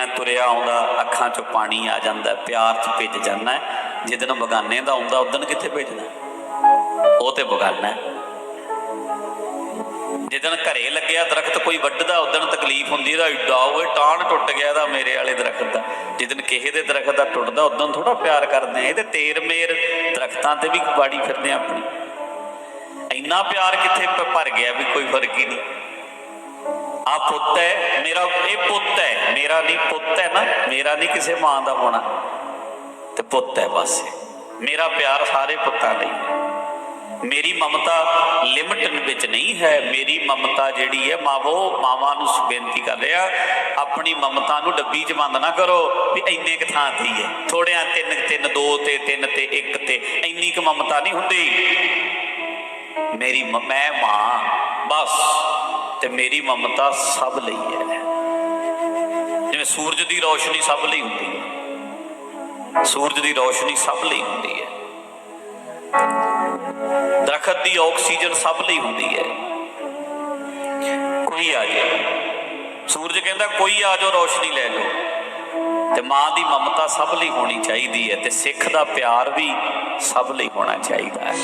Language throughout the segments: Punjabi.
ਮੈਂ ਤੁਰਿਆ ਆਉਂਦਾ, ਅੱਖਾਂ 'ਚੋਂ ਪਾਣੀ ਆ ਜਾਂਦਾ, ਪਿਆਰ 'ਚ ਭਿੱਜ ਜਾਂਦਾ ਜਿੱਦਨ ਬਗਾਨੇ ਦਾ ਆਉਂਦਾ ਉਦਨ ਕਿੱਥੇ ਭੇਜਣਾ? ਉਹ ਤੇ ਬਗਾਨਾ ਹੈ। ਘਰੇ ਲੱਗਿਆ ਦਰਖਤ ਕੋਈ ਵੱਢਦਾ, ਉਦਣ ਤਕਲੀਫ ਹੁੰਦੀ ਦਾ, ਏਡਾ ਓਏ ਟਾਣ ਟੁੱਟ ਗਿਆ ਦਾ ਮੇਰੇ ਵਾਲੇ ਦਰਖਤ ਦਾ। ਜਿੱਦਣ ਕਿਸੇ ਦੇ ਦਰਖਤ ਦਾ ਟੁੱਟਦਾ ਉਦੋਂ ਥੋੜਾ ਪਿਆਰ ਕਰਦੇ ਆ ਇਹਦੇ ਤੇਰ ਮੇਰ ਦਰਖਤਾਂ ਤੇ ਵੀ ਬਾੜੀ ਫਿਰਦੇ ਆਪਣੀ। ਇੰਨਾ ਪਿਆਰ ਕਿੱਥੇ ਭਰ ਗਿਆ ਵੀ ਕੋਈ ਫ਼ਰਕ ਹੀ ਨਹੀਂ। ਆ ਪੁੱਤ ਹੈ, ਮੇਰਾ ਇਹ ਪੁੱਤ ਹੈ, ਮੇਰਾ ਨਹੀਂ ਪੁੱਤ ਹੈ ਨਾ, ਮੇਰਾ ਨਹੀਂ ਕਿਸੇ ਮਾਂ ਦਾ ਹੋਣਾ। ਤੇ ਪੁੱਤ ਹੈ ਬਸ ਮੇਰਾ ਪਿਆਰ ਸਾਰੇ ਪੁੱਤਾਂ ਲਈ ਹੈ। ਮੇਰੀ ਮਮਤਾ ਲਿਮਟ ਵਿੱਚ ਨਹੀਂ ਹੈ। ਮੇਰੀ ਮਮਤਾ ਜਿਹੜੀ ਹੈ ਮਾਵੋ ਮਾਵਾਂ ਨੂੰ ਬੇਨਤੀ ਕਰ ਰਿਹਾ, ਆਪਣੀ ਮਮਤਾ ਨੂੰ ਡੱਬੀ 'ਚ ਬੰਦ ਨਾ ਕਰੋ, ਵੀ ਇੰਨੇ ਕ ਥਾਂ ਤੇ ਹੈ ਥੋੜਿਆਂ ਤਿੰਨ ਤਿੰਨ, ਦੋ ਤੇ, ਤਿੰਨ ਤੇ, ਇੱਕ ਤੇ, ਇੰਨੀ ਕ ਮਮਤਾ ਨਹੀਂ ਹੁੰਦੀ। ਮੇਰੀ ਮੈਂ ਮਾਂ, ਬਸ। ਤੇ ਮੇਰੀ ਮਮਤਾ ਸਭ ਲਈ ਹੈ। ਜਿਵੇਂ ਸੂਰਜ ਦੀ ਰੋਸ਼ਨੀ ਸਭ ਲਈ ਹੁੰਦੀ ਹੈ। ਸੂਰਜ ਦੀ ਰੋਸ਼ਨੀ ਸਭ ਲਈ ਹੁੰਦੀ ਹੈ। ਦਰਖਤ ਦੀ ਆਕਸੀਜਨ ਸਭ ਲਈ ਹੁੰਦੀ ਹੈ। ਕੋਈ ਆ ਜਾਏ ਸੂਰਜ ਕਹਿੰਦਾ, ਕੋਈ ਆ ਜਾਓ, ਰੋਸ਼ਨੀ ਲੈ ਜਾਓ ਤੇ ਮਾਂ ਦੀ ਮਮਤਾ ਸਭ ਲਈ ਹੋਣੀ ਚਾਹੀਦੀ ਹੈ ਤੇ ਸਿੱਖ ਦਾ ਪਿਆਰ ਵੀ ਸਭ ਲਈ ਹੋਣਾ ਚਾਹੀਦਾ ਹੈ।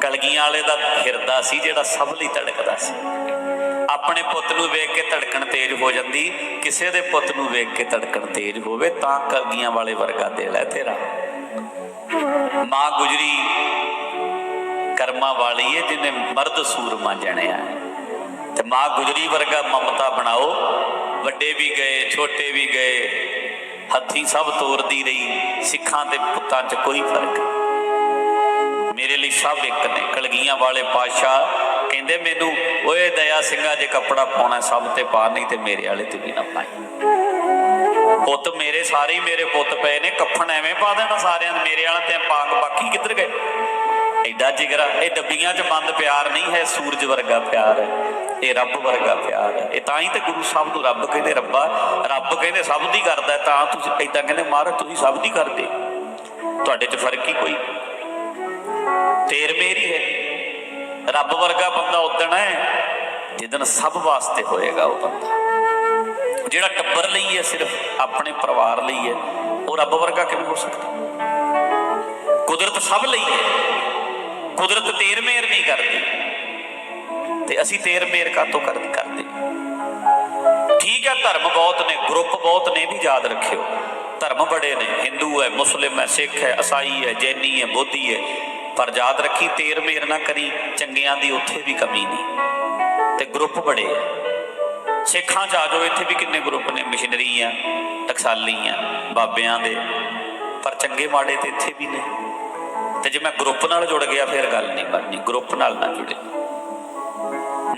ਕਲਗੀਆਂ ਵਾਲੇ ਦਾ ਹਿਰਦਾ ਸੀ ਜਿਹੜਾ ਸਭ ਲਈ ਧੜਕਦਾ ਸੀ। ਆਪਣੇ ਪੁੱਤ ਨੂੰ ਵੇਖ ਕੇ ਧੜਕਣ ਤੇਜ਼ ਹੋ ਜਾਂਦੀ, ਕਿਸੇ ਦੇ ਪੁੱਤ ਨੂੰ ਵੇਖ ਕੇ ਧੜਕਣ ਤੇਜ਼ ਹੋਵੇ, ਤਾਂ ਕਲਗੀਆਂ ਵਾਲੇ ਵਰਗਾ ਦਿਲ ਹੈ ਤੇਰਾ। ਮਾਂ ਗੁਜਰੀ ਕਰਮਾਂ ਵਾਲੀ ਹੈ ਜਿਹਨੇ ਮਰਦ ਸੂਰਮਾ ਜਣਿਆ ਤੇ ਮਾਂ ਗੁਜਰੀ ਵਰਗਾ ਮਮਤਾ ਬਣਾਓ, ਵੱਡੇ ਵੀ ਗਏ, ਛੋਟੇ ਵੀ ਗਏ, ਹੱਥੀ ਸਭ ਤੋਰਦੀ ਰਹੀ, ਸਿੱਖਾਂ ਤੇ ਪੁੱਤਾਂ 'ਚ ਕੋਈ ਫ਼ਰਕ ਮੇਰੇ ਲਈ ਸਭ ਇੱਕ ਨੇ, ਕਲਗੀਆਂ ਵਾਲੇ ਪਾਸ਼ਾ ਕਹਿੰਦੇ ਮੈਨੂੰ, ਓਏ ਦਇਆ ਸਿੰਘਾ, ਜੇ ਕੱਪੜਾ ਪਾਉਣਾ ਸਭ ਤੇ ਪਾ, ਨਹੀਂ ਤੇ ਮੇਰੇ ਵਾਲੇ ਤੇ ਵੀ ਨਾ ਪਾਈ। ਪੁੱਤ ਮੇਰੇ, ਸਾਰੇ ਮੇਰੇ ਪੁੱਤ ਪਏ ਨੇ, ਕੱਫਣ ਐਵੇਂ ਪਾ ਦੇਣਾ ਸਾਰਿਆਂ ਦੇ ਮੇਰੇ ਵਾਲਾ ਤੇ ਪਾਗ ਬਾਕੀ ਕਿੱਧਰ ਗਏ? ਐਡਾ ਜਿਗਰਾ, ਇਹ ਡੱਬੀਆਂ 'ਚ ਬੰਦ ਪਿਆਰ ਨਹੀਂ ਹੈ, ਸੂਰਜ ਵਰਗਾ ਪਿਆਰ ਹੈ, ਇਹ ਰੱਬ ਵਰਗਾ ਪਿਆਰ ਹੈ। ਇਹ ਤਾਂ ਹੀ ਤੇ ਗੁਰੂ ਸਾਹਿਬ ਨੂੰ ਰੱਬ ਕਹਿੰਦੇ, ਰੱਬਾ, ਰੱਬ ਕਹਿੰਦੇ ਸਭ ਦੀ ਕਰਦਾ ਤਾਂ ਤੁਸੀਂ ਐਦਾਂ ਕਹਿੰਦੇ, ਮਹਾਰਾਜ, ਤੁਸੀਂ ਸਭ ਦੀ ਕਰਦੇ ਤੁਹਾਡੇ 'ਚ ਫ਼ਰਕ ਹੀ ਕੋਈ ਤੇਰ ਮੇਰੀ ਹੈ ਰੱਬ ਵਰਗਾ ਬੰਦਾ ਉਦਣ ਹੈ ਜਿੱਦਣ ਸਭ ਵਾਸਤੇ ਹੋਏਗਾ ਉਹ ਬੰਦਾ। ਜਿਹੜਾ ਟੱਬਰ ਲਈ ਹੈ, ਸਿਰਫ ਆਪਣੇ ਪਰਿਵਾਰ ਲਈ ਹੈ, ਉਹ ਰੱਬ ਵਰਗਾ ਕਿਵੇਂ ਹੋ ਸਕਦਾ? ਕੁਦਰਤ ਸਭ ਲਈ ਹੈ। ਕੁਦਰਤ ਤੇਰ ਮੇਰ ਨਹੀਂ ਕਰਦੀ। ਤੇ ਅਸੀਂ ਤੇਰ ਮੇਰ ਕਾਤੋਂ ਕਰ, ਕਰਦੇ? ਠੀਕ ਹੈ, ਧਰਮ ਬਹੁਤ ਨੇ, ਗਰੁੱਪ ਬਹੁਤ ਨੇ ਵੀ ਯਾਦ ਰੱਖਿਓ। ਧਰਮ ਬੜੇ ਨੇ, ਹਿੰਦੂ ਹੈ, ਮੁਸਲਿਮ ਹੈ, ਸਿੱਖ ਹੈ ਈਸਾਈ ਹੈ, ਜੈਨੀ ਹੈ, ਬੋਧੀ ਹੈ। ਪਰ ਯਾਦ ਰੱਖੀ, ਤੇਰ ਮੇਰ ਨਾ ਕਰੀ, ਚੰਗਿਆਂ ਦੀ ਉੱਥੇ ਵੀ ਕਮੀ ਨਹੀਂ। ਤੇ ਗਰੁੱਪ ਬੜੇ ਆ। ਸਿੱਖਾਂ ਚ ਆ ਜਾਓ, ਇੱਥੇ ਵੀ ਕਿੰਨੇ ਗਰੁੱਪ ਨੇ, ਮਿਸ਼ਨਰੀ ਆ, ਟਕਸਾਲੀ ਆ, ਬਾਬਿਆਂ ਦੇ। ਪਰ ਚੰਗੇ ਮਾੜੇ ਤੇ ਇੱਥੇ ਵੀ ਨੇ। ਤੇ ਜੇ ਮੈਂ ਗਰੁੱਪ ਨਾਲ ਜੁੜ ਗਿਆ, ਫਿਰ ਗੱਲ ਨਹੀਂ ਬਣਨੀ। ਗਰੁੱਪ ਨਾਲ ਨਾ ਜੁੜੇ।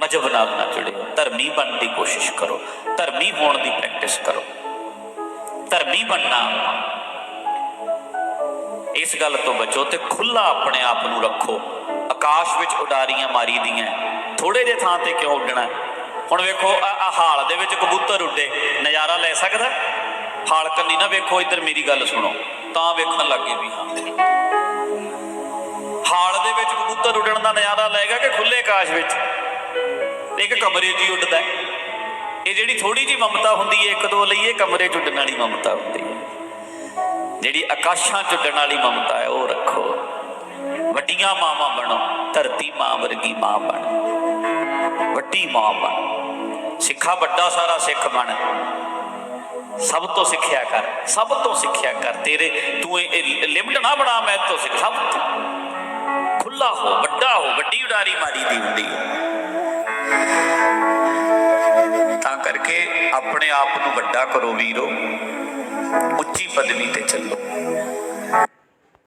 ਮਜਬ ਨਾਲ ਨਾ ਜੁੜੇ। ਧਰਮੀ ਬਣਨ ਦੀ ਕੋਸ਼ਿਸ਼ ਕਰੋ। ਧਰਮੀ ਹੋਣ ਦੀ ਪ੍ਰੈਕਟਿਸ ਕਰੋ। ਧਰਮੀ ਬਣਨਾ ਇਸ ਗੱਲ ਤੋਂ ਬਚੋ ਤੇ ਖੁੱਲਾ ਆਪਣੇ ਆਪ ਨੂੰ ਰੱਖੋ। ਆਕਾਸ਼ ਵਿੱਚ ਉਡਾਰੀਆਂ ਮਾਰੀ ਦੀਆਂ ਥੋੜੇ ਜਿਹੇ ਥਾਂ ਤੇ ਕਿਉਂ ਉੱਡਣਾ ਹੁਣ ਵੇਖੋ, ਆ ਹਾਲ ਦੇ ਵਿੱਚ ਕਬੂਤਰ ਉੱਡੇ। ਨਜ਼ਾਰਾ ਲੈ ਸਕਦਾ? ਹਾਲ ਕੰਨੀ ਨਾ ਵੇਖੋ, ਇੱਧਰ ਮੇਰੀ ਗੱਲ ਸੁਣੋ। ਤਾਂ ਵੇਖਣ ਲੱਗੇ ਵੀ ਹਾਂ। ਹਾਲ ਦੇ ਵਿੱਚ ਕਬੂਤਰ ਉੱਡਣ ਦਾ ਨਜ਼ਾਰਾ ਲਏਗਾ ਕਿ ਖੁੱਲੇ ਆਕਾਸ਼ ਵਿੱਚ? ਇੱਕ ਕਮਰੇ 'ਚ ਹੀ ਉੱਡਦਾ ਇਹ ਜਿਹੜੀ ਥੋੜੀ ਜੀ ਮਮਤਾ ਹੁੰਦੀ ਹੈ ਇੱਕ ਦੋ ਲਈ ਇਹ ਕਮਰੇ 'ਚ ਉੱਡਣ ਵਾਲੀ ਮਮਤਾ ਹੁੰਦੀ ਹੈ ਜਿਹੜੀ ਆਕਾਸ਼ਾਂ 'ਚ ਉੱਡਣ ਵਾਲੀ ਮਮਤਾ ਹੈ, ਉਹ ਰੱਖੋ। ਵੱਡੀਆਂ ਮਾਵਾਂ ਬਣੋ, ਧਰਤੀ ਮਾਂ ਵਰਗੀ ਮਾਂ ਬਣ। ਵੱਡੀ ਮਾਂ ਬਣ। ਸਿੱਖਾ ਵੱਡਾ ਸਾਰਾ ਸਿੱਖ ਬਣ। ਸਭ ਤੋਂ ਸਿੱਖਿਆ ਕਰ, ਸਭ ਤੋਂ ਸਿੱਖਿਆ ਕਰ। ਤੇਰੇ, ਤੂੰ ਇਹ ਲਿਮਟ ਨਾ ਬਣਾ, ਮੈਂ ਤੋਂ ਸਿੱਖ, ਸਭ ਤੋਂ। ਖੁੱਲਾ ਹੋ, ਵੱਡਾ ਹੋ, ਵੱਡੀ ਉਡਾਰੀ ਮਾਰੀ ਦੀ ਹੁੰਦੀ ਹੈ। ਤਾਂ ਕਰਕੇ ਆਪਣੇ ਆਪ ਨੂੰ ਵੱਡਾ ਕਰੋ ਵੀਰੋ। ਉੱਚੀ ਪਦਵੀ ਤੇ ਚੱਲੋ।